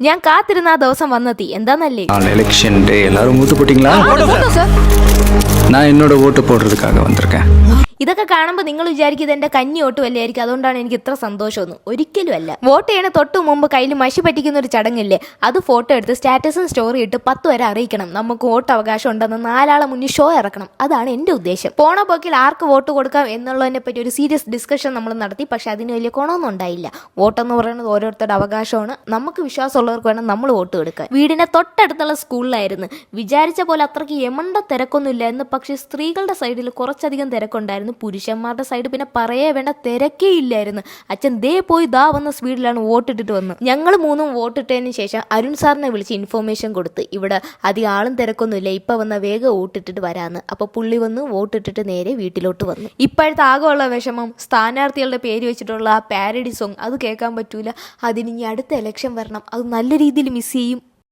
ഞാൻ കാത്തിരുന്ന ആ ദിവസം വന്നെത്തി എന്താന്നല്ലേ நாள் எலெக்ஷன் டே எல்லாரும் ஊத்து போட்டீங்களா സാർ நான் என்னோட ஓட்டு போடுறதுக்காக வந்திருக்கேன் ഇതൊക്കെ കാണുമ്പോൾ നിങ്ങൾ വിചാരിക്കും എന്റെ കഞ്ഞി ഓട്ട് വല്ലായിരിക്കും അതുകൊണ്ടാണ് എനിക്ക് ഇത്ര സന്തോഷമൊന്നും. ഒരിക്കലും അല്ല വോട്ട് ചെയ്യണ തൊട്ട് മുമ്പ് കയ്യിൽ മഷി പറ്റിക്കുന്ന ഒരു ചടങ്ങില്ലേ? അത് ഫോട്ടോ എടുത്ത് സ്റ്റാറ്റസും സ്റ്റോറി ഇട്ട് പത്ത് വരെ അറിയിക്കണം. നമുക്ക് വോട്ട് അവകാശം ഉണ്ടെന്ന് നാലാളെ മുന്നിൽ ഷോ ഇറക്കണം. അതാണ് എന്റെ ഉദ്ദേശം. പോണ പോക്കിൽ ആർക്ക് വോട്ട് കൊടുക്കാം എന്നുള്ളതിനെ പറ്റി ഒരു സീരിയസ് ഡിസ്കഷൻ നമ്മൾ നടത്തി. പക്ഷെ അതിന് വലിയ ഗുണമൊന്നും ഉണ്ടായില്ല. വോട്ടെന്ന് പറയുന്നത് ഓരോരുത്തരുടെ അവകാശമാണ്. നമുക്ക് വിശ്വാസമുള്ളവർക്ക് വേണം നമ്മൾ വോട്ട് കൊടുക്കാൻ. വീടിന്റെ തൊട്ടടുത്തുള്ള സ്കൂളിലായിരുന്നു. വിചാരിച്ച പോലെ അത്രയ്ക്ക് യമണ്ട തിരക്കൊന്നും ഇല്ലായിരുന്നു പക്ഷേ സ്ത്രീകളുടെ സൈഡിൽ കുറച്ചധികം തിരക്കുണ്ടായിരുന്നു. പുരുഷന്മാരുടെ സൈഡ് പിന്നെ പറയേ വേണ്ട തിരക്കേ ഇല്ലായിരുന്നു. അച്ഛൻ ദേ പോയി ദാ വന്ന സ്പീഡിലാണ് വോട്ടിട്ടിട്ട് വന്നത് ഞങ്ങൾ മൂന്നും വോട്ടിട്ടതിന് ശേഷം അരുൺ സാറിനെ വിളിച്ച് ഇൻഫോർമേഷൻ കൊടുത്ത് ഇവിടെ അധികം ആളും തിരക്കൊന്നുമില്ല ഇപ്പം വന്ന വേഗം വോട്ടിട്ടിട്ട് വരാന്ന്. അപ്പോൾ പുള്ളി വന്ന് വോട്ടിട്ടിട്ട് നേരെ വീട്ടിലോട്ട് വന്നു. ഇപ്പോഴത്തെ ആകെയുള്ള വിഷമം സ്ഥാനാർത്ഥികളുടെ പേര് വെച്ചിട്ടുള്ള ആ പാരഡി സോങ് അത് കേൾക്കാൻ പറ്റൂല. അതിന് ഇനി അടുത്ത എലക്ഷൻ വരണം. അത് നല്ല രീതിയിൽ മിസ് ചെയ്യും.